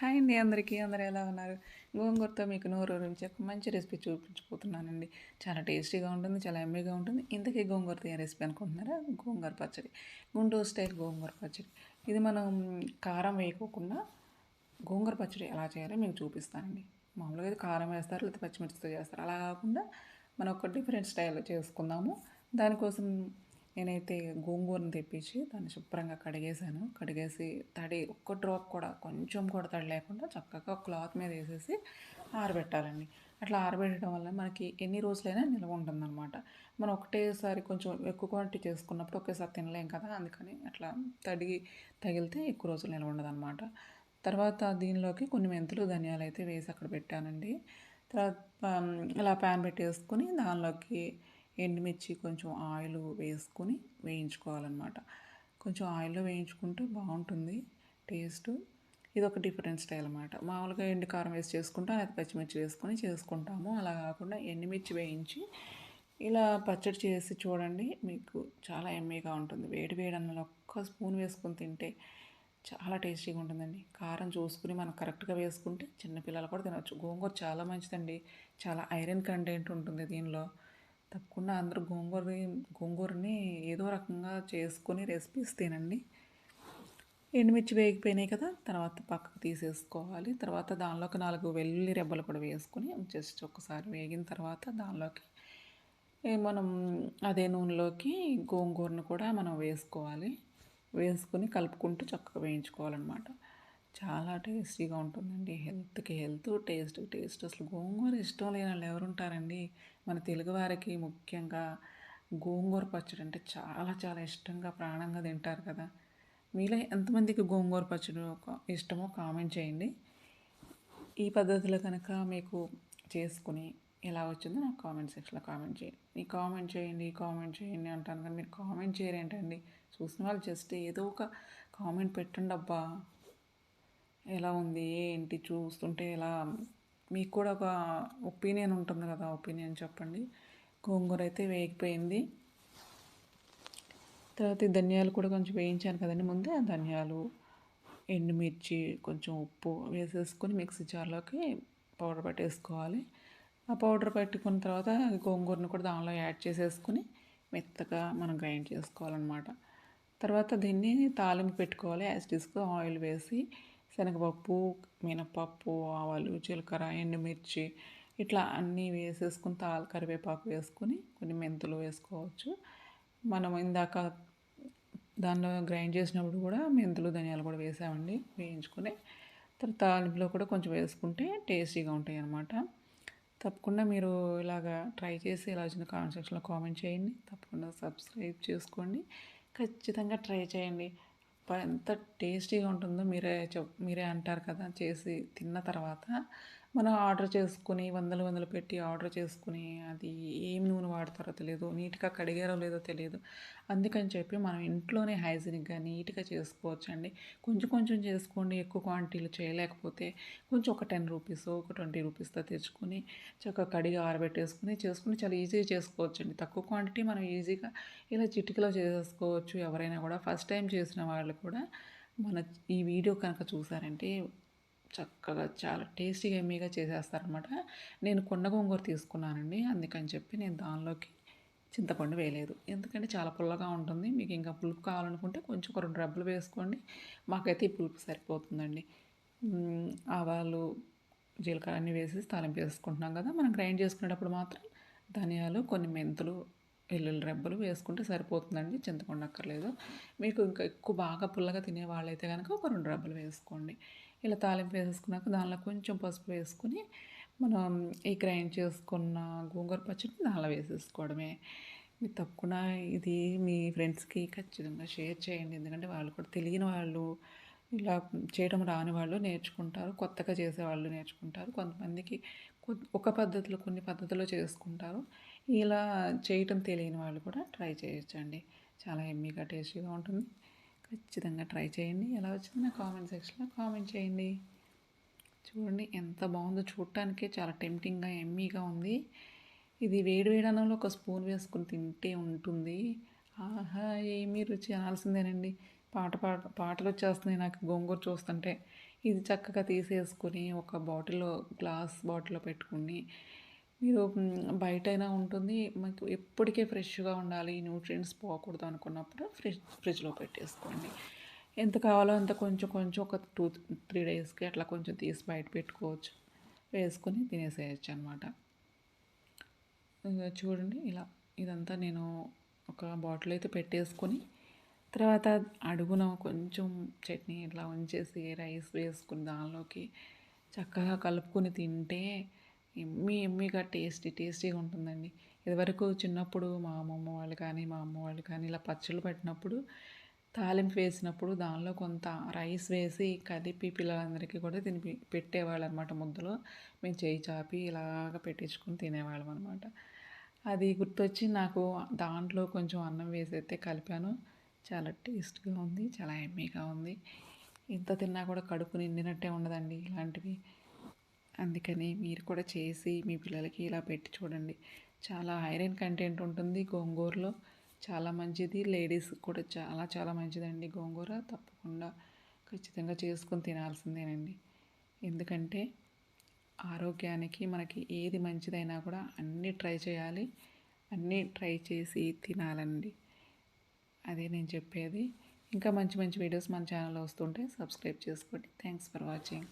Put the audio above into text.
Hi అండి అందరికీ. అందరు ఎలా ఉన్నారు? గోంగూరతో మీకు నోరు రుచి ఒక మంచి రెసిపీ చూపించబోతున్నానండి. చాలా టేస్టీగా ఉంటుంది చాలా ఎమ్మీగా ఉంటుంది. ఇంతకీ గోంగూరతో తీయ రెసిపీ అనుకుంటున్నారా? గోంగూర పచ్చడి. గుంటూరు స్టైల్ గోంగూర పచ్చడి. ఇది మనం కారం వేయకోకుండా గోంగూర పచ్చడి ఎలా చేయాలో మీకు చూపిస్తానండి. మామూలుగా అయితే కారం వేస్తారు లేకపోతే పచ్చిమిర్చితో చేస్తారు. అలా కాకుండా మనం ఒక డిఫరెంట్ స్టైల్లో చేసుకుందాము. దానికోసం నేనైతే గోంగూరను తెప్పించి దాన్ని శుభ్రంగా కడిగేసాను కడిగేసి తడి ఒక్క డ్రాప్ కూడా కొంచెం కూడా తడి లేకుండా చక్కగా క్లాత్ మీద వేసేసి ఆరబెట్టాలండి. అట్లా ఆరబెట్టడం వల్ల మనకి ఎన్ని రోజులైనా నిల్వ ఉంటుందన్నమాట. మనం ఒకటేసారి కొంచెం ఎక్కువ క్వాంటిటీ చేసుకున్నప్పుడు ఒకేసారి తినలేం కదా అందుకని అట్లా తడిగి తగిలితే ఎక్కువ రోజులు నిల్వ ఉండదన్నమాట. తర్వాత దీనిలోకి కొన్ని మెంతులు ధనియాలు అయితే వేసి అక్కడ పెట్టానండి. తర్వాత ఇలా ప్యాన్ పెట్టేసుకుని దానిలోకి ఎండుమిర్చి కొంచెం ఆయిల్ వేసుకొని వేయించుకోవాలన్నమాట. కొంచెం ఆయిల్లో వేయించుకుంటే బాగుంటుంది టేస్ట్. ఇది ఒక డిఫరెంట్ స్టైల్ అనమాట మామూలుగా ఎండు కారం వేసి చేసుకుంటాం అది పచ్చిమిర్చి వేసుకొని చేసుకుంటాము. అలా కాకుండా ఎండుమిర్చి వేయించి ఇలా పచ్చడి చేసి చూడండి మీకు చాలా ఎమ్మీగా ఉంటుంది. వేడి వేడి అన్నంలో ఒక్క స్పూన్ వేసుకొని తింటే చాలా టేస్టీగా ఉంటుందండి. కారం చూసుకుని మనం కరెక్ట్గా వేసుకుంటే చిన్నపిల్లలు కూడా తినవచ్చు గోంగూర చాలా మంచిదండి. చాలా ఐరన్ కంటెంట్ ఉంటుంది దీనిలో. తప్పకుండా అందరూ గోంగూర గోంగూరని ఏదో రకంగా చేసుకొని రెసిపీస్ తినండి. ఎండుమిర్చి వేగిపోయినాయి కదా తర్వాత పక్కకు తీసేసుకోవాలి. తర్వాత దానిలోకి నాలుగు వెల్లుల్లి రెబ్బలు కూడా వేసుకొని జస్ట్ ఒకసారి వేగిన తర్వాత దానిలోకి మనం అదే నూనెలోకి గోంగూరను కూడా మనం వేసుకోవాలి. వేసుకొని కలుపుకుంటూ చక్కగా వేయించుకోవాలన్నమాట. చాలా టేస్టీగా ఉంటుందండి. హెల్త్కి హెల్త్ టేస్ట్ టేస్ట్ అసలు గోంగూర ఇష్టం లేని వాళ్ళు ఎవరుంటారండి మన తెలుగు వారికి ముఖ్యంగా గోంగూర పచ్చడి అంటే చాలా చాలా ఇష్టంగా ప్రాణంగా తింటారు కదా. మీలో ఎంతమందికి గోంగూర పచ్చడి ఇష్టమో కామెంట్ చేయండి. ఈ పద్ధతిలో కనుక మీకు చేసుకుని ఎలా వచ్చిందో నాకు కామెంట్ సెక్షన్లో కామెంట్ చేయండి. మీ కామెంట్ చేయండి కామెంట్ చేయండి అంటాను కానీ మీరు కామెంట్ చేయరేంటండి? చూసిన వాళ్ళు జస్ట్ ఏదో ఒక కామెంట్ పెట్టండి అబ్బా ఎలా ఉంది? ఏంటి? చూస్తుంటే ఎలా? మీకు కూడా ఒక ఒపీనియన్ ఉంటుంది కదా ఒపీనియన్ చెప్పండి. గోంగూర అయితే వేగిపోయింది. తర్వాత ధనియాలు కూడా కొంచెం వేయించాను కదండి ముందే. ఆ ధనియాలు ఎండుమిర్చి కొంచెం ఉప్పు వేసేసుకొని మిక్సీ జార్లోకి పౌడర్ పట్టేసుకోవాలి. ఆ పౌడర్ పెట్టుకున్న తర్వాత గోంగూరను కూడా దానిలో యాడ్ చేసేసుకుని మెత్తగా మనం గ్రైండ్ చేసుకోవాలన్నమాట. తర్వాత దీన్ని తాలింపు పెట్టుకోవాలి. యాస్టిస్గా ఆయిల్ వేసి శనగపప్పు మినపప్పు ఆవాలు జీలకర్ర ఎండుమిర్చి ఇట్లా అన్నీ వేసేసుకుని తాల్ కరివేపాకు వేసుకొని కొన్ని మెంతులు వేసుకోవచ్చు. మనం ఇందాక దానిలో గ్రైండ్ చేసినప్పుడు కూడా మెంతులు ధనియాలు కూడా వేసామండి వేయించుకొని. తర్వాత తాలింపులో కూడా కొంచెం వేసుకుంటే టేస్టీగా ఉంటాయి అన్నమాట. తప్పకుండా మీరు ఇలాగా ట్రై చేసి ఇలా వచ్చిన కామెంట్ సెక్షన్లో కామెంట్ చేయండి. తప్పకుండా సబ్స్క్రైబ్ చేసుకోండి. ఖచ్చితంగా ట్రై చేయండి. ఎంత టేస్టీగా ఉంటుందో మీరే చెప్ మీరే అంటారు కదా చేసి తిన్న తర్వాత మనం ఆర్డర్ చేసుకుని వందలు వందలు పెట్టి ఆర్డర్ చేసుకుని అది ఏం నూనె వాడతారో తెలియదు నీట్గా కడిగారో లేదో తెలియదు. అందుకని చెప్పి మనం ఇంట్లోనే హైజీనిక్గా నీట్గా చేసుకోవచ్చండి. కొంచెం కొంచెం చేసుకోండి ఎక్కువ క్వాంటిటీలు చేయలేకపోతే కొంచెం ఒక టెన్ రూపీస్ ఒక ట్వంటీ రూపీస్తో తెచ్చుకొని చక్కగా కడిగి ఆరబెట్టేసుకుని చేసుకుని చాలా ఈజీగా చేసుకోవచ్చండి. తక్కువ క్వాంటిటీ మనం ఈజీగా ఇలా చిటికలో చేసేసుకోవచ్చు ఎవరైనా కూడా. ఫస్ట్ టైం చేసిన వాళ్ళు కూడా మన ఈ వీడియో కనుక చూసారంటే చక్కగా చాలా టేస్టీగా ఎమ్మీగా చేసేస్తారనమాట. నేను కొండ గోంగూర తీసుకున్నానండి. అందుకని చెప్పి నేను దానిలోకి చింతపండు వేయలేదు. ఎందుకంటే చాలా పుల్లగా ఉంటుంది. మీకు ఇంకా పులుపు కావాలనుకుంటే కొంచెం ఒక రెండు రబ్బలు వేసుకోండి. మాకైతే ఈ పులుపు సరిపోతుందండి. ఆవాలు జీలకర్ర అన్నీ వేసి తాలింపు వేసుకుంటున్నాం కదా. మనం గ్రైండ్ చేసుకునేటప్పుడు మాత్రం ధనియాలు కొన్ని మెంతులు వెల్లుల్లి రెబ్బలు వేసుకుంటే సరిపోతుందండి. చింతపండు అక్కర్లేదు. మీకు ఇంకా ఎక్కువ బాగా పుల్లగా తినే వాళ్ళైతే కనుక ఒక రెండు రెబ్బలు వేసుకోండి. ఇలా తాలింపు వేసుకున్నాక దానిలో కొంచెం పసుపు వేసుకుని మనం ఈ గ్రైండ్ చేసుకున్న గోంగూర పచ్చడి దానిలో వేసేసుకోవడమే. మీరు తప్పకుండా ఇది మీ ఫ్రెండ్స్కి ఖచ్చితంగా షేర్ చేయండి. ఎందుకంటే వాళ్ళు కూడా తెలియని వాళ్ళు ఇలా చేయడం రాని వాళ్ళు నేర్చుకుంటారు కొత్తగా చేసేవాళ్ళు నేర్చుకుంటారు. కొంతమందికి ఒక పద్ధతిలో కొన్ని పద్ధతిలో చేసుకుంటారు. ఇలా చేయటం తెలియని వాళ్ళు కూడా ట్రై చేయొచ్చండి. చాలా ఎమ్మీగా టేస్టీగా ఉంటుంది. ఖచ్చితంగా ట్రై చేయండి. ఎలా వచ్చింది నా కామెంట్ సెక్షన్లో కామెంట్ చేయండి. చూడండి ఎంత బాగుందో. చూడటానికే చాలా టెంప్టింగ్గా ఎమ్మీగా ఉంది. ఇది వేడి వేడి అన్నంలో ఒక స్పూన్ వేసుకుని తింటే ఉంటుంది. ఆహా ఏమీ రుచి అనాల్సిందేనండి. పాట పాట పాటలు వచ్చేస్తున్నాయి నాకు గోంగూర చూస్తుంటే. ఇది చక్కగా తీసేసుకొని ఒక బాటిల్లో గ్లాస్ బాటిల్లో పెట్టుకుని మీరు బయటైనా ఉంటుంది మీకు ఎప్పటికే ఫ్రెష్గా ఉండాలి న్యూట్రియంట్స్ పోకూడదు అనుకున్నప్పుడు ఫ్రిడ్జ్ ఫ్రిడ్జ్లో పెట్టేసుకోండి. ఎంత కావాలో అంత కొంచెం కొంచెం ఒక టూ త్రీ డేస్కి అట్లా కొంచెం తీసి బయట పెట్టుకోవచ్చు. వేసుకొని తినేసేయచ్చు అనమాట చూడండి ఇలా ఇదంతా నేను ఒక బాటిల్ అయితే పెట్టేసుకొని తర్వాత అడుగున కొంచెం చట్నీ ఇట్లా ఉంచేసి రైస్ వేసుకుని దానిలోకి చక్కగా కలుపుకొని తింటే ఎమ్మి ఎమ్మిగా టేస్టీ టేస్టీగా ఉంటుందండి. ఇదివరకు చిన్నప్పుడు మా అమ్మమ్మ వాళ్ళు కానీ మా అమ్మ వాళ్ళు కానీ ఇలా పచ్చళ్ళు పెట్టినప్పుడు తాలింపు వేసినప్పుడు దానిలో కొంత రైస్ వేసి కలిపి పిల్లలందరికీ కూడా తిని పెట్టేవాళ్ళు అనమాట ముద్దలో. మేము చేయి చాపి ఇలాగ పెట్టించుకొని తినేవాళ్ళం అనమాట. అది గుర్తొచ్చి నాకు దాంట్లో కొంచెం అన్నం వేసైతే కలిపాను. చాలా టేస్ట్గా ఉంది చాలా ఎమ్మీగా ఉంది. ఎంత తిన్నా కూడా కడుపు నిండినట్టే ఉండదండి ఇలాంటివి. అందుకని మీరు కూడా చేసి మీ పిల్లలకి ఇలా పెట్టి చూడండి. చాలా ఐరన్ కంటెంట్ ఉంటుంది గోంగూరలో. చాలా మంచిది. లేడీస్ కూడా చాలా చాలా మంచిదండి గోంగూర. తప్పకుండా ఖచ్చితంగా చేసుకొని తినాల్సిందేనండి. ఎందుకంటే ఆరోగ్యానికి మనకి ఏది మంచిదైనా కూడా అన్నీ ట్రై చేయాలి. అన్నీ ట్రై చేసి తినాలండి. అదే నేను చెప్పేది. ఇంకా మంచి మంచి వీడియోస్ మన ఛానల్లో వస్తుంటే సబ్స్క్రైబ్ చేసుకోండి. Thanks for watching.